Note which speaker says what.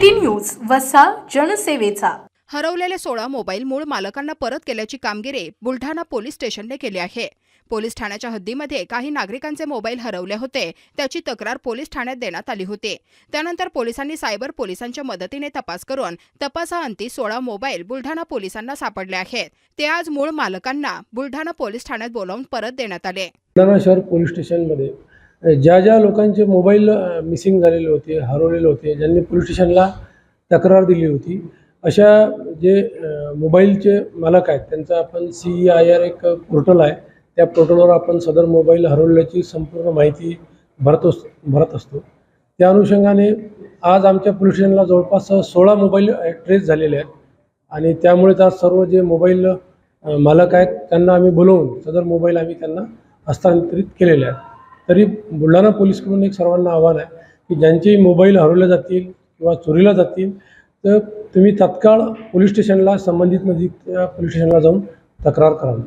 Speaker 1: News वसा जनसेवेचा.
Speaker 2: हरवलेले सोळा मोबाईल मूळ मालकांना परत केल्याची कामगिरी बुलढाणा पोलीस स्टेशनने केली आहे. पोलीस ठाण्याच्या हद्दीमध्ये काही नागरिकांचे मोबाईल हरवले होते त्याची तक्रार पोलीस ठाण्यात देण्यात आली होती. त्यानंतर पोलिसांनी सायबर पोलिसांच्या मदतीने तपास करून तपासाअंती सोळा मोबाईल बुलढाणा पोलिसांना सापडले आहेत. ते आज मूळ मालकांना बुलढाणा पोलीस ठाण्यात बोलावून परत देण्यात आले.
Speaker 3: बुलढाणा शहर पोलीस स्टेशनमध्ये ज्या ज्या लोकांचे मोबाईल मिसिंग झालेले होते हरवलेले होते ज्यांनी पोलीस स्टेशनला तक्रार दिली होती अशा जे मोबाईलचे मालक आहेत त्यांचा आपण सी आय आर एक पोर्टल आहे. त्या पोर्टलवर आपण सदर मोबाईल हरवल्याची संपूर्ण माहिती भरत अस भरत असतो. त्या अनुषंगाने आज आमच्या पोलीस स्टेशनला जवळपास सोळा मोबाईल ट्रेस झालेले आहेत. आणि त्यामुळेच आज सर्व जे मोबाईल मालक आहेत त्यांना आम्ही बोलवून सदर मोबाईल आम्ही त्यांना हस्तांतरित केलेले आहेत. तरी बुलढाणा पोलीसकडून एक सर्वांना आव्हान आहे की ज्यांचे मोबाईल हरवले जातील किंवा चोरीला जातील तर तुम्ही तात्काळ पोलीस स्टेशनला संबंधित नजीकच्या पोलीस स्टेशनला जाऊन तक्रार करावी.